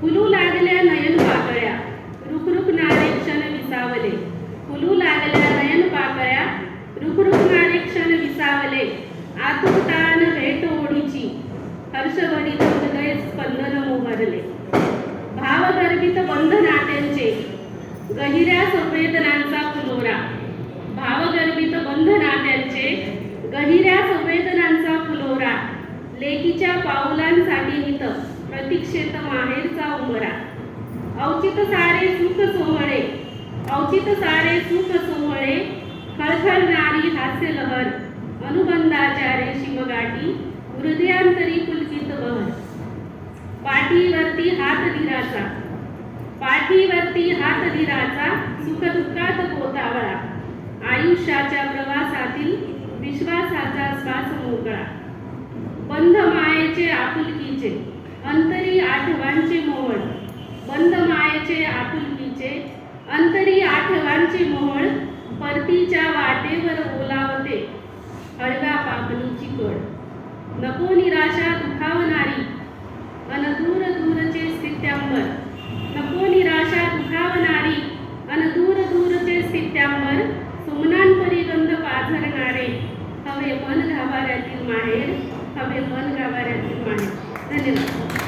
फुलू लागल्या नयन पाकळ्या. रुखरुखणारे क्षण विसावले. फुलू लागल्या नयन पाकळ्या. रुखरुखणारे क्षण विसावले. आतुरतान भेट ओढीची. हर्षभरित हृदय स्पंदन मोहरले भावगर्भित बंध नात्यांचे. गहिऱ्या संवेदनांचा फुलोरा भावगर्भित बंध नात्यांचे. गहिऱ्या संवेदनांचा फुलोरा लेकीच्या पाऊलांसाठी नित प्रतीक्षेत माहेरचा उमरा. औचित सारे सुख सोहळे. औचित सारे सुख सोहळे. खळखळणारी हास्य लहर. अनुबंधाच्या शिवगाठी हृदयांतरी पुलकित बहर पाठीवरती हात धीराचा पाठीवरती हात धीराचा सुख दुःखात पोतावळा. आयुष्याच्या प्रवासातील विश्वासाचा श्वास मोकळा. बंध मायेचे आपुलकीचे. अंतरी आठवांचे मोहळ बंद मायेचे आपुलकीचे अंतरी आठवांचे मोहळ परतीच्या वाटेवर ओलावते हळव्या पापणीची कड नको निराशा दुखावणारी अन दूर दूरचे स्थित्यांवर. नको निराशा दुखावणारी अन दूर दूरचे स्थित्यांवर सुमनांपरी गंध पाझरणारे. हवे मन गाभाऱ्यातील माहेर हवे मन गाभाऱ्यातील Thank you.